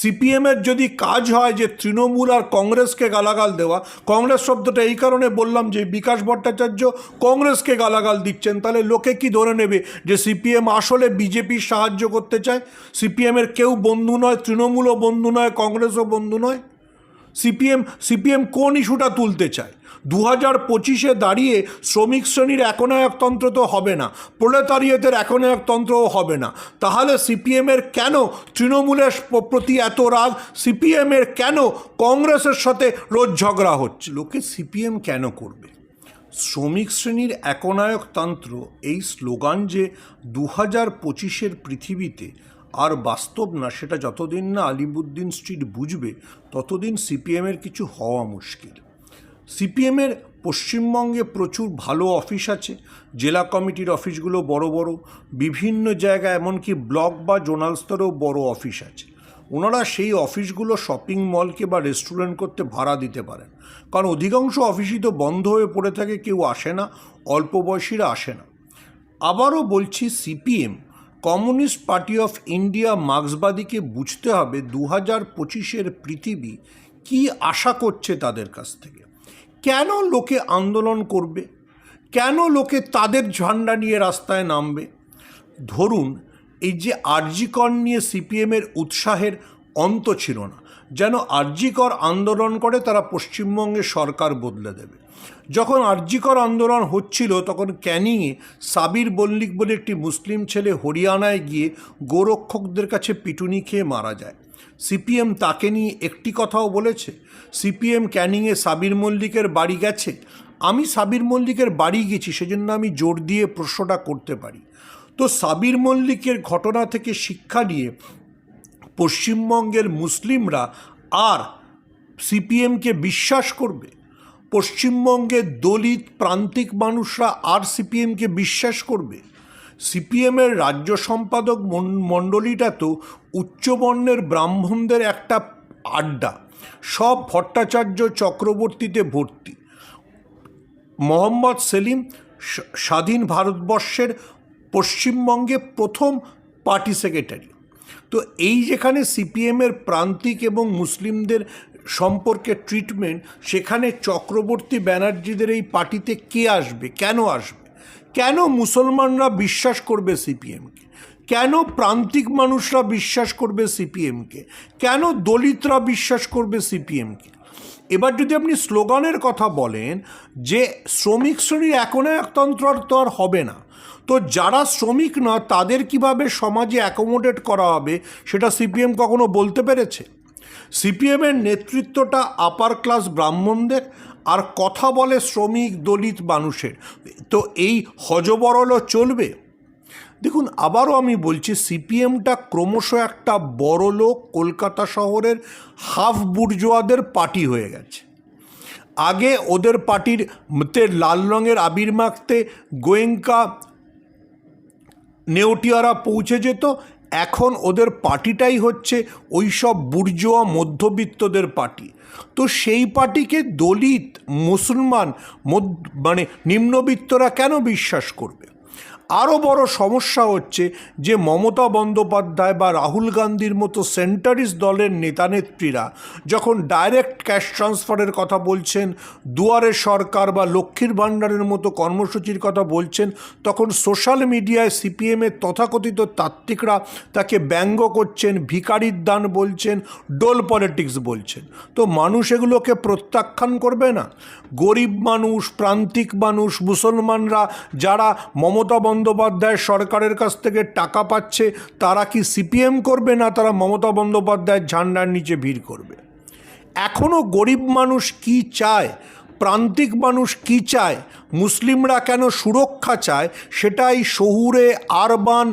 সিপিএমের যদি কাজ হয় যে তৃণমূল আর কংগ্রেসকে গালাগাল দেওয়া, কংগ্রেস শব্দটা এই কারণে বললাম যে বিকাশ ভট্টাচার্য কংগ্রেসকে গালাগাল দিচ্ছেন, তাহলে লোকে কি ধরে নেবে যে সিপিএম আসলে বিজেপির সাহায্য করতে চায়? সিপিএমের কেউ বন্ধু নয়, তৃণমূলও বন্ধু নয়, কংগ্রেসও বন্ধু নয়? সিপিএম সিপিএম কোন ইস্যুটা তুলতে চায়? দু হাজার পঁচিশে দাঁড়িয়ে শ্রমিক শ্রেণির একনায়কতন্ত্র তো হবে না, প্রলেতারিয়েতের একনায়কতন্ত্রও হবে না। তাহলে সিপিএমের কেন তৃণমূলের প্রতি এত রাগ? সিপিএমের কেন কংগ্রেসের সাথে রোজ ঝগড়া হচ্ছে? লোকে সিপিএম কেন করবে? শ্রমিক শ্রেণির একনায়কতন্ত্র এই স্লোগান যে দু হাজার পঁচিশের পৃথিবীতে আর বাস্তব না, সেটা যতদিন না আলিমুদ্দিন স্ট্রিট বুঝবে, ততদিন সিপিএমের কিছু হওয়া মুশকিল। সিপিএমের পশ্চিমবঙ্গে প্রচুর ভালো অফিস আছে, জেলা কমিটির অফিসগুলো বড় বড়, বিভিন্ন জায়গায় এমনকি ব্লক বা জোনাল স্তরেও বড় অফিস আছে। ওনারা সেই অফিসগুলো শপিং মলকে বা রেস্টুরেন্ট করতে ভাড়া দিতে পারেন। কারণ অধিকাংশ অফিসই তো বন্ধ হয়ে পড়ে থাকে, কেউ আসে না, অল্প বয়সীরা আসে না। আবারও বলছি, CPM communist party of India মার্ক্সবাদীকে বুঝতে হবে দু হাজার পঁচিশের পৃথিবী কি আশা করছে তাদের কাছ থেকে। কেন লোকে আন্দোলন করবে? কেন লোকে তাদের ঝান্ডা নিয়ে রাস্তায় নামবে? ধরুন, এই যে আরজিকন নিয়ে সিপিএমের উৎসাহের অন্ত ছিল না, যেন আরজিকর আন্দোলন করে তারা পশ্চিমবঙ্গে সরকার বদলে দেবে। যখন আরজিকর আন্দোলন হচ্ছিল, তখন ক্যানিংয়ে সাবির মল্লিক বলে একটি মুসলিম ছেলে হরিয়ানায় গিয়ে গোরক্ষকদের কাছে পিটুনি খেয়ে মারা যায়। সিপিএম তাকে নিয়ে একটি কথাও বলেছে, সিপিএম ক্যানিংয়ে সাবির মল্লিকের বাড়ি গেছে। আমি সাবির মল্লিকের বাড়ি গেছি, সেজন্য আমি জোর দিয়ে প্রশ্নটা করতে পারি। তো সাবির মল্লিকের ঘটনা থেকে শিক্ষা নিয়ে পশ্চিমবঙ্গের মুসলিমরা আর সিপিএমকে বিশ্বাস করবে? পশ্চিমবঙ্গের দলিত প্রান্তিক মানুষরা আর সিপিএমকে বিশ্বাস করবে? সিপিএমের রাজ্য সম্পাদক মণ্ডলীটা তো উচ্চবর্ণের ব্রাহ্মণদের একটা আড্ডা। সব ভট্টাচার্য চক্রবর্তীতে ভর্তি। মোহাম্মদ সেলিম স্বাধীন ভারতবর্ষের পশ্চিমবঙ্গে প্রথম পার্টি সেক্রেটারি। তো এই যেখানে সিপিএমের প্রান্তিক এবং মুসলিমদের সম্পর্কে ট্রিটমেন্ট সেখানে চক্রবর্তী ব্যানার্জিদের এই পার্টিতে কে আসবে? কেন আসবে? কেন মুসলমানরা বিশ্বাস করবে সিপিএমকে কেন প্রান্তিক মানুষরা বিশ্বাস করবে সিপিএমকে কেন দলিতরা বিশ্বাস করবে সিপিএমকে এবার যদি আপনি স্লোগানের কথা বলেন, যে শ্রমিক শ্রেণির একনায়কতন্ত্র আর তো আর হবে না তো যারা শ্রমিক না, তাদের কীভাবে সমাজে অ্যাকোমোডেট করা হবে, সেটা সিপিএম কখনো বলতে পেরেছে? সিপিএমের নেতৃত্বটা আপার ক্লাস ব্রাহ্মণদের, আর কথা বলে শ্রমিক দলিত মানুষের। তো এই হজবরলও চলবে? দেখুন, আবারও আমি বলছি সিপিএমটা ক্রমশ একটা বড় লোক কলকাতা শহরের হাফ বুর্জোয়াদের পার্টি হয়ে গেছে। আগে ওদের পার্টির লাল রঙের আবির মাখতে গোয়েঙ্কা নেউটিয়ারা পৌঁছে যেত। এখন ওদের পার্টিটাই হচ্ছে ওই সব বুর্জোয়া মধ্যবিত্তদের পার্টি। তো সেই পার্টিকে দলিত মুসলমান মানে নিম্নবিত্তরা কেন বিশ্বাস করবে? আরও বড় সমস্যা হচ্ছে যে মমতা বন্দ্যোপাধ্যায় বা রাহুল গান্ধীর মতো সেন্টারিস্ট দলের নেতানেত্রীরা যখন ডাইরেক্ট ক্যাশ ট্রান্সফারের কথা বলছেন, দুয়ারে সরকার বা লক্ষ্মীর ভাণ্ডারের মতো কর্মসূচির কথা বলছেন, তখন সোশ্যাল মিডিয়ায় সিপিএমের তথাকথিত তাত্ত্বিকরা তাকে ব্যঙ্গ করছেন, ভিকারির দান বলছেন, ডোল পলিটিক্স বলছেন। তো মানুষ এগুলোকে প্রত্যাখ্যান করবে না? গরিব মানুষ, প্রান্তিক মানুষ, মুসলমানরা যারা মমতা বন্দ্যোপাধ্যায় সরকারের কাছ থেকে টাকা পাচ্ছে, তারা কি সিপিএম করবে না তারা মমতা বন্দ্যোপাধ্যায়ের ঝান্ডার নিচে ভিড় করবে? এখনও গরিব মানুষ কি চায়? প্রান্তিক মানুষ কি চায়? মুসলিমরা কেন সুরক্ষা চায়? সেটাই শহুরে আরবান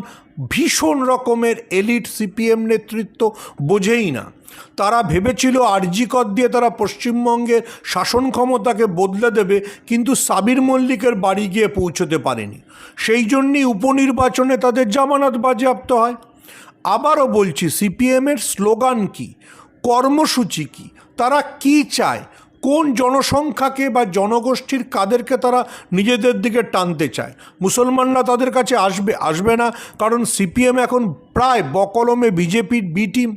ভীষণ রকমের এলিট সিপিএম নেতৃত্ব বোঝেই না। তারা ভেবেছিল আরজিকর দিয়ে তারা পশ্চিমবঙ্গের শাসন ক্ষমতাকে বদলে দেবে, কিন্তু সাবির মল্লিকের বাড়ি গিয়ে পৌঁছতে পারেনি। সেই জন্যই উপনির্বাচনে তাদের জামানত বাজেয়াপ্ত হয়। আবারও বলছি, সিপিএমের স্লোগান কি? কর্মসূচি কি? তারা কি চায়? কোন জনসংখ্যাকে বা জনগোষ্ঠীর কাদেরকে তারা নিজেদের দিকে টানতে চায়? মুসলমানরা তাদের কাছে আসবে আসবে না, কারণ সিপিএম এখন প্রায় বকলমে বিজেপির বি টিম।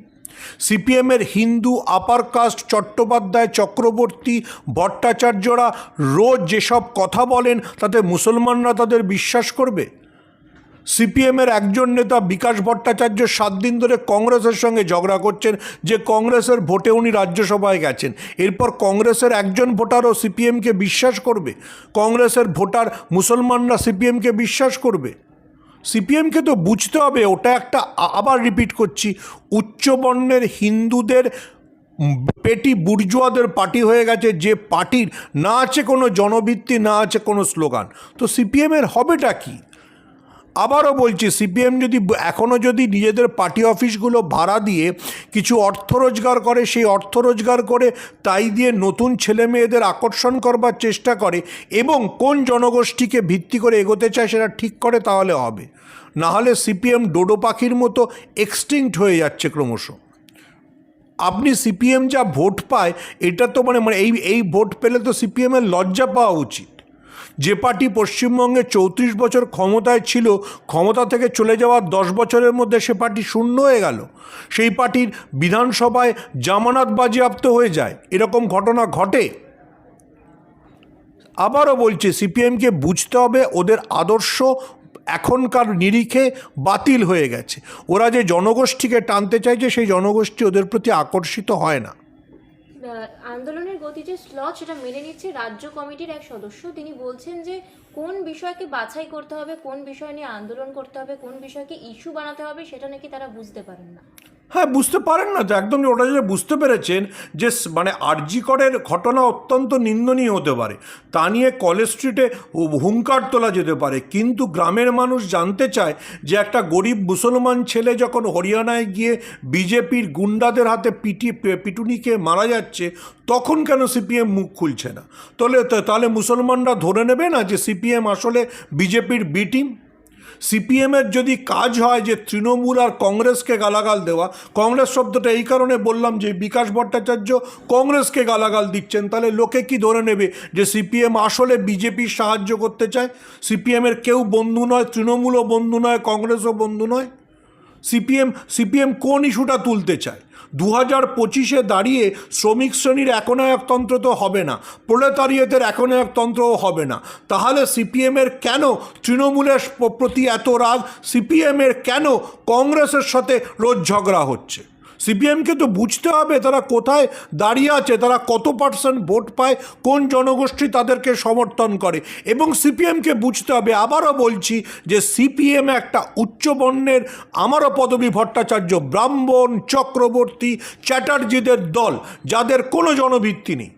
সিপিএমের হিন্দু আপার কাস্ট চট্টোপাধ্যায়, চক্রবর্তী, ভট্টাচার্যরা রোজ যেসব কথা বলেন, তাতে মুসলমানরা তাদের বিশ্বাস করবে? সিপিএমের একজন নেতা বিকাশ ভট্টাচার্য সাত দিন ধরে কংগ্রেসের সঙ্গে ঝগড়া করছেন, যে কংগ্রেসের ভোটে উনি রাজ্যসভায় গেছেন। এরপর কংগ্রেসের একজন ভোটারও সিপিএমকে বিশ্বাস করবে? কংগ্রেসের ভোটার মুসলমানরা সিপিএমকে বিশ্বাস করবে? সিপিএমকে তো বুঝতে হবে, ওটা একটা আবার রিপিট করছি উচ্চবর্ণের হিন্দুদের পেটি বুর্জুয়াদের পার্টি হয়ে গেছে, যে পার্টির না আছে কোনো জনভিত্তি না আছে কোনো স্লোগান। তো সিপিএমের হবেটা কি? আবারও বলছি, সিপিএম যদি এখনও যদি নিজেদের পার্টি অফিসগুলো ভাড়া দিয়ে কিছু অর্থ রোজগার করে, সেই অর্থ রোজগার করে তাই দিয়ে নতুন ছেলে মেয়েদের আকর্ষণ করবার চেষ্টা করে এবং কোন জনগোষ্ঠীকে ভিত্তি করে এগোতে চায় সেটা ঠিক করে তাহলে হবে। নাহলে সিপিএম ডোডো পাখির মতো এক্সটিংক্ট হয়ে যাচ্ছে ক্রমশ। আপনি সিপিএম যা ভোট পায়, এটা তো মানে মানে এই এই ভোট পেলে তো সিপিএমের লজ্জা পাওয়া উচিত। যে পার্টি পশ্চিমবঙ্গে চৌত্রিশ বছর ক্ষমতায় ছিল, ক্ষমতা থেকে চলে যাওয়ার দশ বছরের মধ্যে সে পার্টি শূন্য হয়ে গেল। সেই পার্টির বিধানসভায় জামানত বাজেয়াপ্ত হয়ে যায়। এরকম ঘটনা ঘটে। আবারও বলছি, সিপিএমকে বুঝতে হবে, ওদের আদর্শ এখনকার নিরিখে বাতিল হয়ে গেছে। ওরা যে জনগোষ্ঠীকে টানতে চাইছে, সেই জনগোষ্ঠী ওদের প্রতি আকর্ষিত হয় না। আন্দোলনের গতি যে স্লট সেটা মেনে নিচ্ছে রাজ্য কমিটির এক সদস্য। তিনি বলছেন যে কোন বিষয়কে বাছাই করতে হবে, কোন বিষয় নিয়ে আন্দোলন করতে হবে, কোন বিষয়কে ইস্যু বানাতে হবে, সেটা নাকি তারা বুঝতে পারেন না। হ্যাঁ বুঝতে পারেন না তো একদম ওটা যেটা বুঝতে পেরেছেন যে মানে আরজিকরের ঘটনা অত্যন্ত নিন্দনীয় হতে পারে। তা নিয়ে কলেজ স্ট্রিটে হুঙ্কার তোলা যেতে পারে। কিন্তু গ্রামের মানুষ জানতে চায় যে একটা গরিব মুসলমান ছেলে যখন হরিয়ানায় গিয়ে বিজেপির গুন্ডাদের হাতে পিটি পিটুনিকে মারা যাচ্ছে, তখন কেন সিপিএম মুখ খুলছে না? তাহলে তাহলে মুসলমানরা ধরে নেবে না যে সিপিএম আসলে বিজেপির বি, টিম? সিপিএমের যদি কাজ হয় যে তৃণমূল আর কংগ্রেসকে গালাগাল দেওয়া, কংগ্রেস শব্দটা এই কারণে বললাম যে বিকাশ ভট্টাচার্য কংগ্রেসকে গালাগাল দিচ্ছেন, তাহলে লোকে কি ধরে নেবে যে সিপিএম আসলে বিজেপির সাহায্য করতে চায়? সিপিএমের কেউ বন্ধু নয়, তৃণমূলও বন্ধু নয়, কংগ্রেসও বন্ধু নয়। সিপিএম সিপিএম কোন ইস্যুটা তুলতে চায়? দু হাজার পঁচিশে দাঁড়িয়ে শ্রমিক শ্রেণির একনায়কতন্ত্র তো হবে না প্রলেতারিয়েতের একনায়কতন্ত্রও হবে না। তাহলে সিপিএমের কেন তৃণমূলের প্রতি এত রাগ? সিপিএমের কেন কংগ্রেসের সাথে রোজ ঝগড়া হচ্ছে? সিপিএমকে তো বুঝতে হবে তারা কোথায় দাঁড়িয়ে আছে, তারা কত পার্সেন্ট ভোট পায়, কোন জনগোষ্ঠী তাদেরকে সমর্থন করে। এবং সিপিএমকে বুঝতে হবে, আবারও বলছি যে সিপিএম একটা উচ্চবর্ণের আমারও পদবী ভট্টাচার্য, ব্রাহ্মণ চক্রবর্তী চ্যাটার্জিদের দল, যাদের কোনো জনভিত্তি নেই।